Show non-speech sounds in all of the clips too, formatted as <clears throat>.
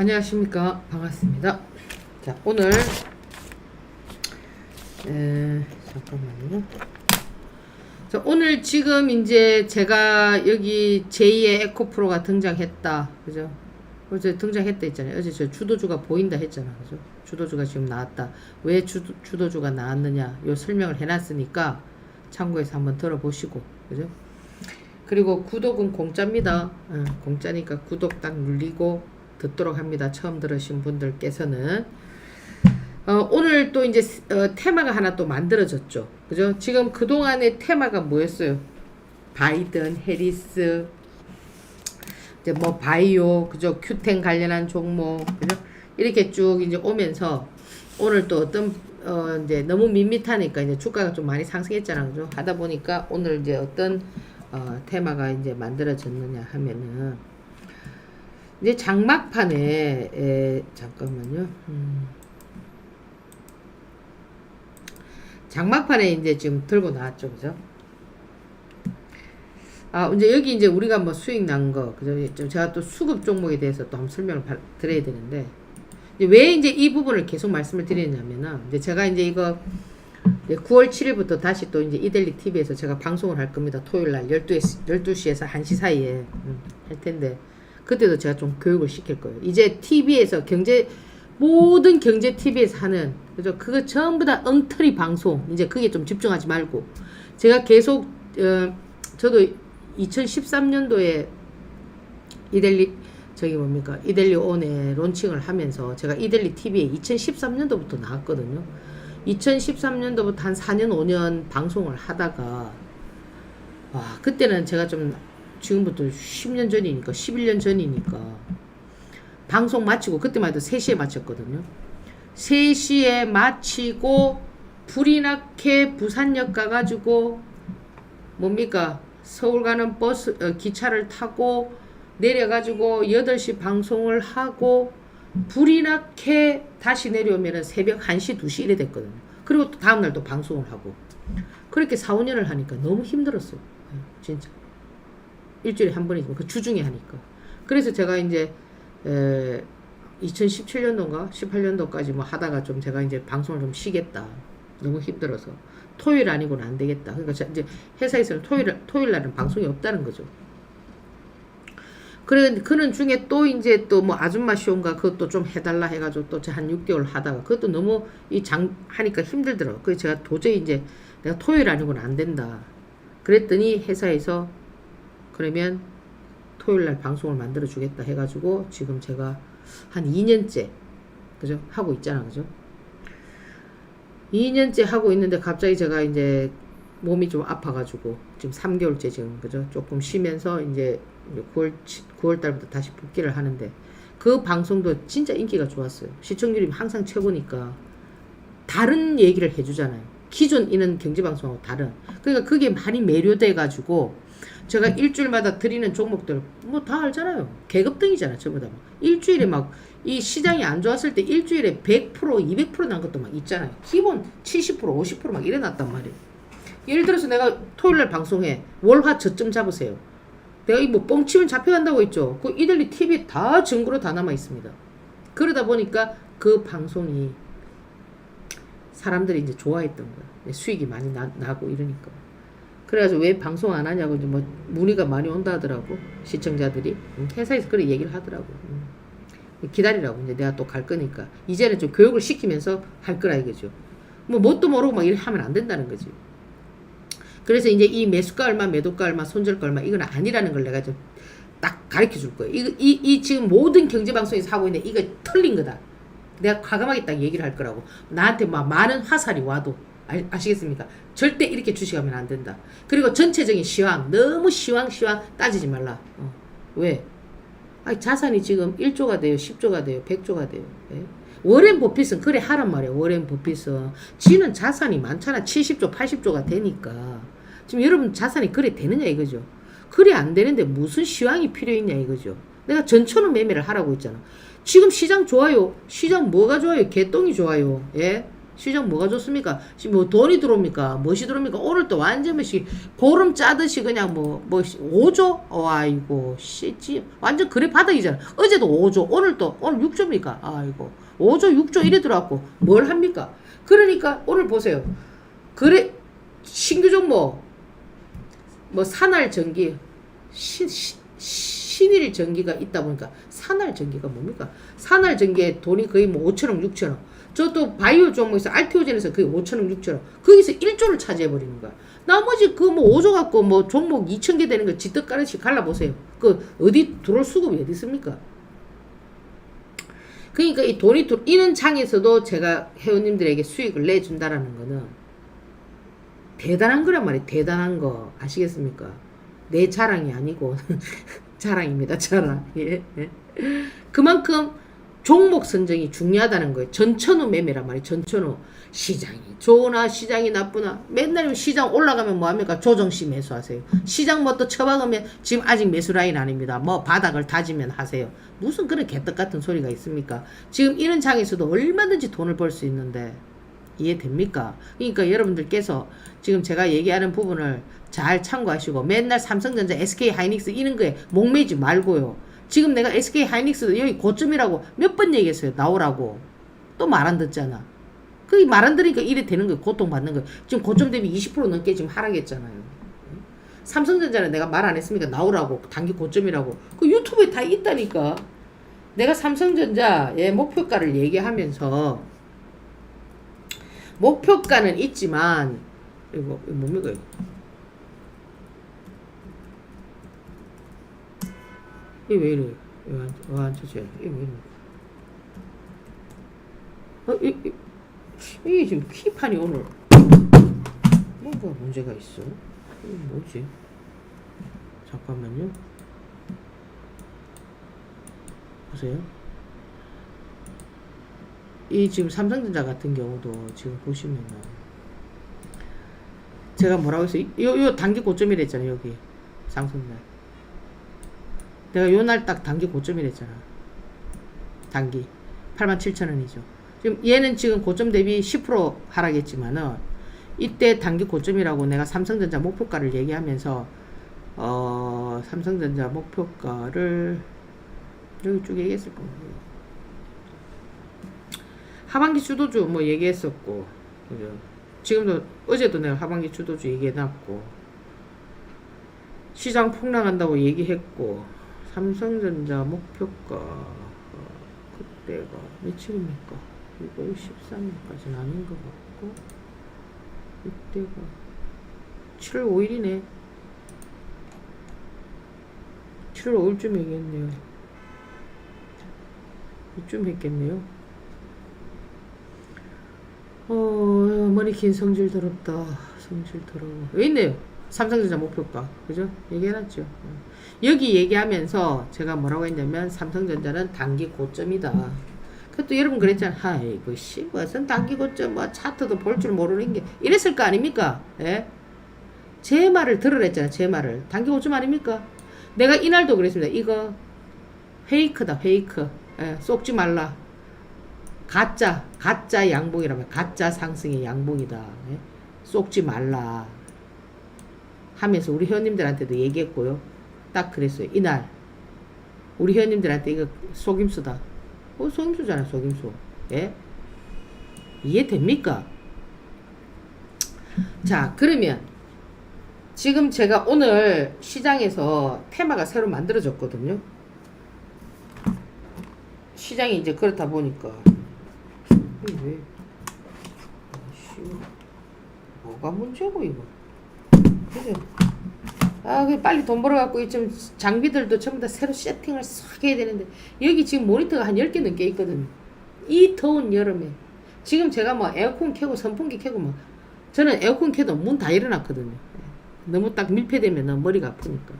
안녕하십니까. 반갑습니다. 자 오늘 에, 잠깐만요. 자 오늘 지금 이제 제가 여기 제2의 에코프로가 등장했다. 그죠? 어제 등장했다 했잖아요. 어제 저 주도주가 보인다 했잖아. 그죠? 주도주가 지금 나왔다. 왜 주, 주도주가 나왔느냐? 요 설명을 해놨으니까 참고해서 한번 들어보시고. 그죠? 그리고 구독은 공짜입니다. 어, 공짜니까 구독 딱 눌리고 듣도록 합니다. 처음 들으신 분들께서는 어, 오늘 또 이제 어, 테마가 하나 또 만들어졌죠. 그죠? 지금 그 동안의 테마가 뭐였어요? 바이든, 해리스, 이제 뭐 바이오, 그죠? 큐텐 관련한 종목, 그죠? 이렇게 쭉 이제 오면서 오늘 또 어떤 어 이제 너무 밋밋하니까 이제 주가가 좀 많이 상승했잖아, 그죠? 하다 보니까 오늘 이제 어떤 어, 테마가 이제 만들어졌느냐 하면은 이제 장막판에 에, 잠깐만요. 음. 장막판에 이제 지금 들고 나왔죠, 그죠? 아, 이제 여기 이제 우리가 뭐 수익 난 거, 그죠? 좀 제가 또 수급 종목에 대해서 또 한번 설명을 바, 드려야 되는데, 이제 왜 이제 이 부분을 계속 말씀을 드리냐면은, 이제 제가 이제 이거 9월 7일부터 다시 또 이제 이델리 TV에서 제가 방송을 할 겁니다. 토요일 날 12시, 12시에서 1시 사이에 음, 할 텐데 그때도 제가 좀 교육을 시킬 거예요. 이제 TV에서 경제 모든 경제 TV에서 하는 그죠? 그거 전부 다 엉터리 방송. 이제 그게 좀 집중하지 말고 제가 계속 어, 저도 2013년도에 이델리 저기 뭡니까 이델리 온에 론칭을 하면서 제가 이델리 TV에 2013년도부터 나왔거든요. 2013년도부터 한 4년 5년 방송을 하다가 와 그때는 제가 좀 지금부터 10년 전이니까 11년 전이니까 방송 마치고 그때만 해도 3시에 마쳤거든요. 3시에 마치고 불이 나게 부산역 가가지고 뭡니까 서울 가는 버스 어, 기차를 타고 내려가지고 8시 방송을 하고 불이 나게 다시 내려오면은 새벽 1시, 2시 이래 됐거든요. 그리고 또 다음날 또 방송을 하고. 그렇게 4, 5년을 하니까 너무 힘들었어요. 예, 진짜. 일주일에 한 번이지만 그 주중에 하니까. 그래서 제가 이제, 에, 2017년도인가 18년도까지 뭐 하다가 좀 제가 이제 방송을 좀 쉬겠다. 너무 힘들어서. 토요일 아니고는 안 되겠다. 그러니까 저 이제 회사에서는 토요일, 토요일 날은 방송이 없다는 거죠. 그래, 그는 중에 또 이제 또 뭐 아줌마 쇼인가 그것도 좀 해달라 해가지고 또 한 6개월 하다가 그것도 너무 이 장, 하니까 힘들더라고. 그래서 제가 도저히 이제 내가 토요일 아니고는 안 된다. 그랬더니 회사에서 그러면 토요일 날 방송을 만들어 주겠다 해가지고 지금 제가 한 2년째 그죠? 하고 있잖아. 그죠? 2년째 하고 있는데 갑자기 제가 이제 몸이 좀 아파가지고 지금 3개월째 지금 그죠? 조금 쉬면서 이제 9월 9월 달부터 다시 복귀를 하는데 그 방송도 진짜 인기가 좋았어요. 시청률이 항상 최고니까 다른 얘기를 해주잖아요. 기존 이는 경제 방송하고 다른. 그러니까 그게 많이 매료돼 가지고 제가 일주일마다 드리는 종목들 뭐 다 알잖아요. 계급등이잖아, 전부 다. 막. 일주일에 막 이 시장이 안 좋았을 때 일주일에 100% 200%난 것도 막 있잖아요. 기본 70% 50%막 이래 놨단 말이에요. 예를 들어서 내가 토요일 날 방송해. 월화 저점 잡으세요. 내가 이뭐 뻥치면 잡혀간다고 했죠. 그 이들리 TV에 다 증거로 다 남아 있습니다. 그러다 보니까 그 방송이 사람들이 이제 좋아했던 거야. 수익이 많이 나, 나고 이러니까. 그래가지고 왜 방송 안 하냐고 이제 뭐 문의가 많이 온다 하더라고. 시청자들이. 음, 회사에서 그래 얘기를 하더라고. 음. 기다리라고. 이제 내가 또 갈 거니까. 이제는 좀 교육을 시키면서 할 거라 이거죠. 뭐 뭣도 모르고 막 이렇게 하면 안 된다는 거지. 그래서 이제 이 매수가 얼마, 매도가 얼마, 손절가 얼마 이건 아니라는 걸 내가 좀 딱 가르쳐 줄 거예요. 이, 이, 이 지금 모든 경제 방송에서 하고 있는 이거 틀린 거다. 내가 과감하게 딱 얘기를 할 거라고. 나한테 막 많은 화살이 와도 아, 아시겠습니까? 절대 이렇게 주식하면 안 된다. 그리고 전체적인 시황 너무 시황 시황 따지지 말라. 어. 왜? 아 자산이 지금 1조가 돼요, 10조가 돼요, 100조가 돼요. 예? 워렌 버핏은 그래 하란 말이야. 워렌 버핏은 지는 자산이 많잖아. 70조, 80조가 되니까. 지금 여러분 자산이 그래 되느냐 이거죠. 그래 안 되는데 무슨 시황이 필요 있냐 이거죠. 내가 전천후 매매를 하라고 했잖아. 지금 시장 좋아요. 시장 뭐가 좋아요? 개똥이 좋아요. 예? 시장 뭐가 좋습니까? 뭐 돈이 들어옵니까? 무엇이 들어옵니까? 오늘 또 완전 뭐시 고름 짜듯이 그냥 뭐, 뭐, 5조? 어, 아이고, 씨지. 완전 그래 바닥이잖아. 어제도 5조, 오늘 또, 오늘 6조입니까? 아이고. 5조, 6조 이래 들어왔고, 뭘 합니까? 그러니까, 오늘 보세요. 그래, 신규 종목, 뭐, 산할 전기, 신, 신, 신일 전기가 있다 보니까, 산할 전기가 뭡니까? 산할 전기에 돈이 거의 뭐 5천억, 6천억. 저 또 바이오 종목에서 알티오젠에서 거의 5천억, 6천억. 거기서 1조를 차지해버리는 거야. 나머지 그 뭐 5조 갖고 뭐 종목 2천 개 되는 거 지떡가르치 갈라보세요. 그 어디 들어올 수급이 어디 있습니까? 그러니까 이 돈이 들 이런 장에서도 제가 회원님들에게 수익을 내준다라는 거는 대단한 거란 말이에요. 대단한 거 아시겠습니까? 내 자랑이 아니고 <laughs> 자랑입니다. 자랑. 예. 예. 그만큼 종목 선정이 중요하다는 거예요. 전천후 매매란 말이에요. 전천후. 시장이 좋으나 시장이 나쁘나 맨날 시장 올라가면 뭐합니까? 조정시 매수하세요. 시장 뭐 또 처박으면 지금 아직 매수 라인 아닙니다. 뭐 바닥을 다지면 하세요. 무슨 그런 개떡 같은 소리가 있습니까? 지금 이런 장에서도 얼마든지 돈을 벌 수 있는데 이해됩니까? 그러니까 여러분들께서 지금 제가 얘기하는 부분을 잘 참고하시고 맨날 삼성전자, SK 하이닉스 이런 거에 목매지 말고요. 지금 내가 SK 하이닉스 여기 고점이라고 몇 번 얘기했어요. 나오라고. 또 말 안 듣잖아. 그게 말 안 들으니까 이래 되는 거예요. 고통받는 거예요. 지금 고점 대비 20% 넘게 지금 하락했잖아요. 삼성전자는 내가 말 안 했습니까? 나오라고. 단기 고점이라고. 그 유튜브에 다 있다니까. 내가 삼성전자의 목표가를 얘기하면서 목표가는 있지만 이거 뭡니까 이거? 이게 왜 이래? 왜안 왜안 쳐져? 이게 왜 이래? 어, 이게 지금 키판이 오늘 뭔가 문제가 있어. 이게 뭐지? 잠깐만요. 보세요. 이 지금 삼성전자 같은 경우도 지금 보시면은 제가 뭐라고 했어요? 요, 요 단기 고점이랬잖아요, 여기. 삼성전자. 내가 요 날 딱 단기 고점이랬잖아. 단기. 87,000원이죠. 지금 얘는 지금 고점 대비 10% 하락했지만은 이때 단기 고점이라고 내가 삼성전자 목표가를 얘기하면서 어 삼성전자 목표가를 여기 쭉 얘기했을 거예요. 하반기 주도주 뭐 얘기했었고 그죠? 지금도 어제도 내가 하반기 주도주 얘기해놨고 시장 폭락한다고 얘기했고 삼성전자 목표가 어, 그때가 며칠입니까? 이거 13일까지는 아닌 것 같고 이때가 7월 5일이네. 7월 5일쯤 얘기했네요. 이쯤 했겠네요. 어 머리 긴 성질 더럽다. 성질 더러워. 왜 있네요 삼성전자 목표가. 그죠? 얘기해놨죠. 어. 여기 얘기하면서 제가 뭐라고 했냐면 삼성전자는 단기 고점이다. 그또 여러분 그랬잖아 아이고 씨 무슨 단기 고점 뭐 차트도 볼 줄 모르는 게 이랬을 거 아닙니까? 예? 제 말을 들으랬잖아 제 말을. 단기 고점 아닙니까? 내가 이날도 그랬습니다. 이거 페이크다 페이크. 예, 쏙지 말라. 가짜 가짜 양봉이라면 가짜 상승의 양봉이다. 예? 쏙지 말라 하면서 우리 회원님들한테도 얘기했고요. 딱 그랬어요. 이날. 우리 회원님들한테 이거 속임수다. 어 속임수잖아 속임수. 예? 이해됩니까? 자 그러면 지금 제가 오늘 시장에서 테마가 새로 만들어졌거든요. 시장이 이제 그렇다 보니까. 왜? 아씨 뭐가 문제고 이거 그죠 아, 그 빨리 돈 벌어갖고 좀 장비들도 전부 다 새로 세팅을 싹 해야 되는데 여기 지금 모니터가 한 10개 넘게 있거든요. 이 더운 여름에 지금 제가 뭐 에어컨 켜고 선풍기 켜고 뭐 저는 에어컨 켜도 문다 열어놨거든요. 너무 딱 밀폐되면 너무 머리가 아프니까.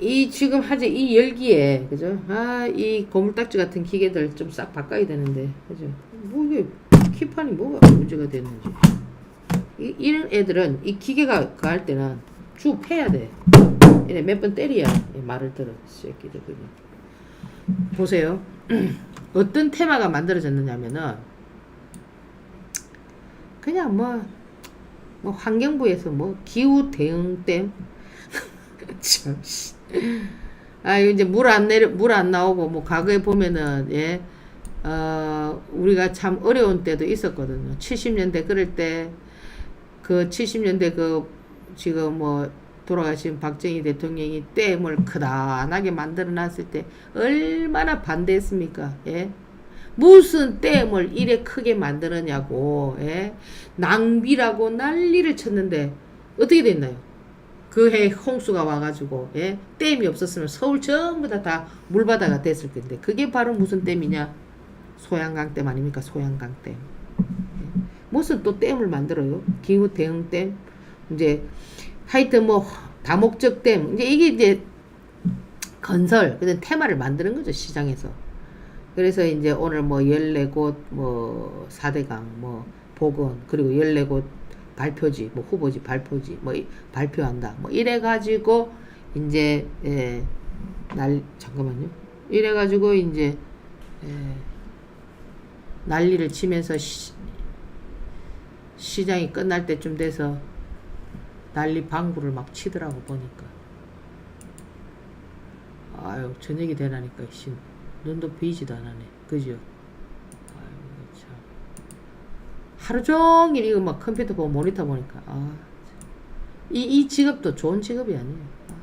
이 지금 하재 이 열기에 그죠? 아 이 고물딱지 같은 기계들 좀 싹 바꿔야 되는데 그죠? 뭐 이게 키판이 뭐가 문제가 됐는지. 이, 이런 애들은 이 기계가 그 할 때는 쭉 패야 돼. 이래 몇번 때려야 이 말을 들어 새끼들 그게. 보세요. <clears throat> 어떤 테마가 만들어졌느냐면은 그냥 뭐, 뭐 환경부에서 뭐 기후 대응댐 <laughs> 참 씨. 아 이제 물 안 내려 물 안 나오고 뭐 과거에 보면은 예. 어, 우리가 참 어려운 때도 있었거든요. 70년대 그럴 때 그 70년대 그 지금 뭐 돌아가신 박정희 대통령이 댐을 크다하게 만들어 놨을 때 얼마나 반대했습니까? 예? 무슨 댐을 이래 크게 만들었냐고 예? 낭비라고 난리를 쳤는데 어떻게 됐나요? 그 해 홍수가 와가지고 예? 댐이 없었으면 서울 전부 다 다 물바다가 됐을 텐데 그게 바로 무슨 댐이냐? 소양강 댐 아닙니까? 소양강 댐. 예. 무슨 또 댐을 만들어요? 기후 대응 댐. 이제 하여튼 뭐 다목적 댐. 이제 이게 이제 건설 그런 테마를 만드는 거죠 시장에서. 그래서 이제 오늘 뭐 14곳 뭐 4대강 뭐 복원 그리고 14곳 발표지 뭐 후보지 발표지 뭐 이- 발표한다 뭐 이래 가지고 이제 예, 날 잠깐만요 이래 가지고 이제 예, 난리를 치면서 시, 시장이 끝날 때쯤 돼서 난리 방구를 막 치더라고 보니까. 아유 저녁이 되라니까 씨. 눈도 비지도 않네. 그죠? 아유 참. 하루 종일 이거 막 컴퓨터 보고 모니터 보니까 아, 이, 이 직업도 좋은 직업이 아니에요. 아,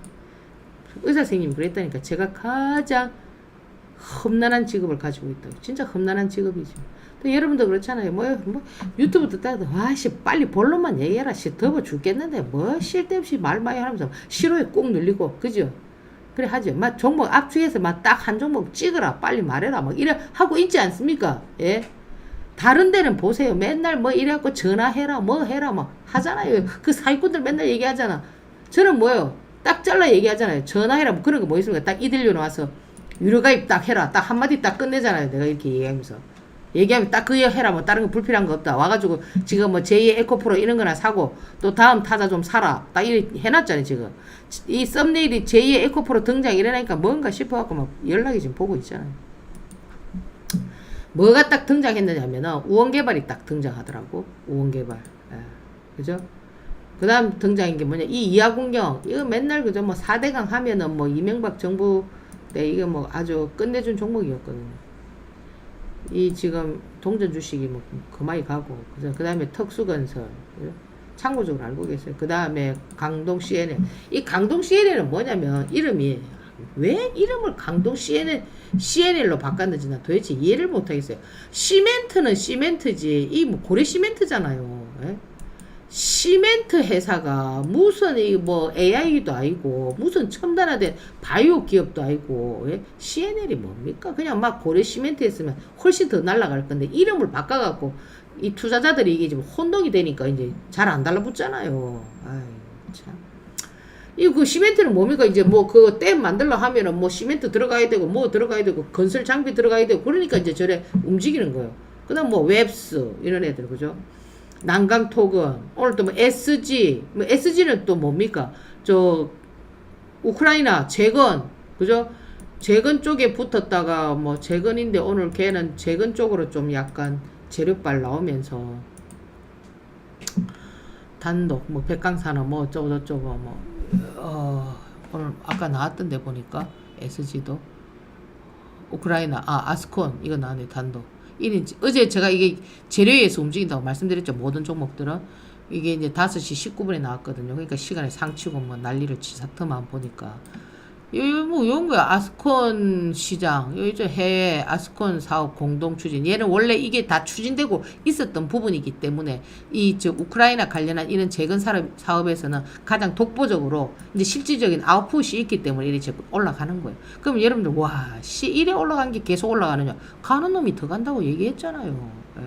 의사 선생님이 그랬다니까 제가 가장 험난한 직업을 가지고 있다고. 진짜 험난한 직업이죠. 또 여러분도 그렇잖아요. 뭐, 뭐 유튜브 듣다가 와씨 빨리 본론만 얘기해라. 씨 더워 죽겠는데 뭐 쓸데없이 말 많이 하면서 싫어에 꾹 눌리고 그죠? 그래 하죠. 막 종목 압축해서 막 딱 한 종목 찍어라 빨리 말해라 막 이래 하고 있지 않습니까? 예? 다른 데는 보세요. 맨날 뭐 이래갖고 전화해라 뭐 해라 막 하잖아요. 그 사기꾼들 맨날 얘기하잖아. 저는 뭐요? 딱 잘라 얘기하잖아요. 전화해라 뭐 그런 거 뭐 있습니까? 딱 이들려 나와서 유료가입 딱 해라. 딱 한마디 딱 끝내잖아요. 내가 이렇게 얘기하면서 얘기하면 딱 그거 해라. 뭐 다른 거 불필요한 거 없다. 와가지고 지금 뭐 제2의 에코프로 이런 거나 사고 또 다음 타자 좀 사라. 딱 이렇게 해놨잖아요 지금. 이 썸네일이 제2의 에코프로 등장 이러니까 뭔가 싶어갖고 막 연락이 지금 보고 있잖아요. 뭐가 딱 등장했느냐면은 우원개발이 딱 등장하더라고. 우원개발. 예. 그죠? 그 다음 등장인 게 뭐냐? 이 이하공경. 이거 맨날 그죠 뭐 4대강 하면은 뭐 이명박 정부 때 이거 뭐 아주 끝내준 종목이었거든요 이 지금 동전 주식이 뭐 그만이 가고 그 다음에 특수건설 그죠? 참고적으로 알고 계세요 그 다음에 강동 CNN 이 강동 CNN은 뭐냐면 이름이 왜 이름을 강동 CNN CNL로 바꿨는지 나 도대체 이해를 못하겠어요. 시멘트는 시멘트지 이 뭐 고래 시멘트잖아요. 예? 시멘트 회사가 무슨 이뭐 AI도 아니고 무슨 첨단화된 바이오 기업도 아니고 예? CNL이 뭡니까? 그냥 막 고래 시멘트 했으면 훨씬 더 날아갈 건데 이름을 바꿔갖고 이 투자자들이 이게 지금 혼동이 되니까 이제 잘 안 달라붙잖아요. 아이 참. 이그 시멘트는 뭡니까 이제 뭐 그 댐 만들려 하면은 뭐 시멘트 들어가야 되고 뭐 들어가야 되고 건설 장비 들어가야 되고 그러니까 이제 저래 움직이는 거예요. 그다음 뭐 웹스 이런 애들 그죠? 난강 토건 오늘 또 뭐 SG 뭐 SG는 또 뭡니까? 저 우크라이나 재건 그죠? 재건 쪽에 붙었다가 뭐 재건인데 오늘 걔는 재건 쪽으로 좀 약간 재료빨 나오면서 단독 뭐 백강산업 뭐 어쩌고 저쩌고 뭐 어, 오늘 아까 나왔던데 보니까 SG도. 우크라이나 아 아스콘 이거 나왔네 단독 이는 어제 제가 이게 재료에서 움직인다고 말씀드렸죠. 모든 종목들은. 이게 이제 5시 19분에 나왔거든요. 그러니까 시간에 상치고 뭐 난리를 치사트만 보니까 요뭐 이런 거야 아스콘 시장 요 이제 해외 아스콘 사업 공동 추진 얘는 원래 이게 다 추진되고 있었던 부분이기 때문에 이저 우크라이나 관련한 이런 재건 사업 사업에서는 가장 독보적으로 이제 실질적인 아웃풋이 있기 때문에 이렇게 올라가는 거예요. 그럼 여러분들 와씨 이래 올라간 게 계속 올라가느냐? 가는 놈이 더 간다고 얘기했잖아요. 예.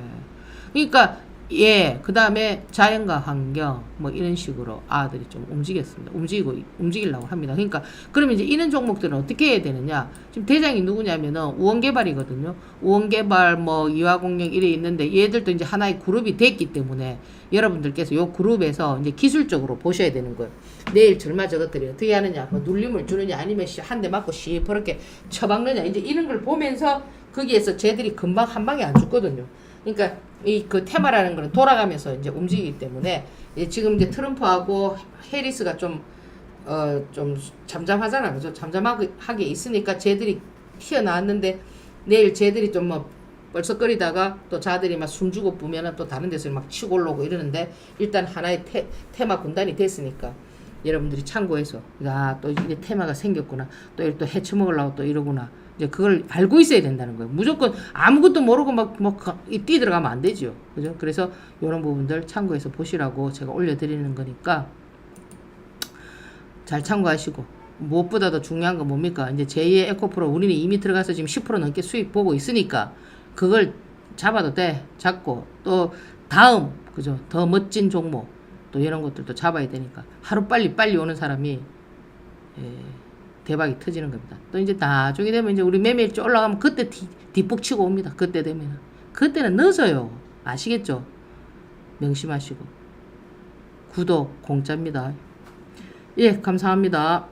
그러니까 예, 그 다음에 자연과 환경, 뭐 이런 식으로 아들이 좀 움직였습니다. 움직이고, 움직이려고 합니다. 그러니까, 그러면 이제 이런 종목들은 어떻게 해야 되느냐. 지금 대장이 누구냐면은 우원개발이거든요. 우원개발, 뭐, 이화공룡 이래 있는데 얘들도 이제 하나의 그룹이 됐기 때문에 여러분들께서 요 그룹에서 이제 기술적으로 보셔야 되는 거예요. 내일 절마 저것들이 어떻게 하느냐. 뭐 눌림을 주느냐 아니면 한 대 맞고 시퍼렇게 쳐박느냐. 이제 이런 걸 보면서 거기에서 쟤들이 금방 한 방에 안 죽거든요. 그러니까 이 그 테마라는 거는 돌아가면서 이제 움직이기 때문에 이제 지금 이제 트럼프하고 해리스가 좀 어 좀 잠잠하잖아. 그죠 잠잠하게 있으니까 쟤들이 튀어나왔는데 내일 쟤들이 좀 뭐 벌썩거리다가 또 자들이 막 숨주고 부면은 또 다른 데서 막 치고 올라오고 이러는데 일단 하나의 테, 테마 군단이 됐으니까 여러분들이 참고해서 아또 이게 테마가 생겼구나. 또 이렇게 또 해쳐 먹으려고 또 이러구나 이제 그걸 알고 있어야 된다는 거예요. 무조건 아무것도 모르고 막뭐 뛰 들어가면 안 되죠. 그죠? 그래서 이런 부분들 참고해서 보시라고 제가 올려드리는 거니까 잘 참고하시고 무엇보다 더 중요한 건 뭡니까? 이제 제2의 에코프로 우리는 이미 들어가서 지금 10% 넘게 수익 보고 있으니까 그걸 잡아도 돼. 잡고 또 다음 그죠? 더 멋진 종목 또 이런 것들도 잡아야 되니까 하루 빨리 빨리 오는 사람이 예, 대박이 터지는 겁니다. 또 이제 나중에 되면 이제 우리 매매일지 올라가면 그때 뒤, 뒷북 치고 옵니다. 그때 되면 그때는 늦어요. 아시겠죠? 명심하시고 구독 공짜입니다. 예, 감사합니다.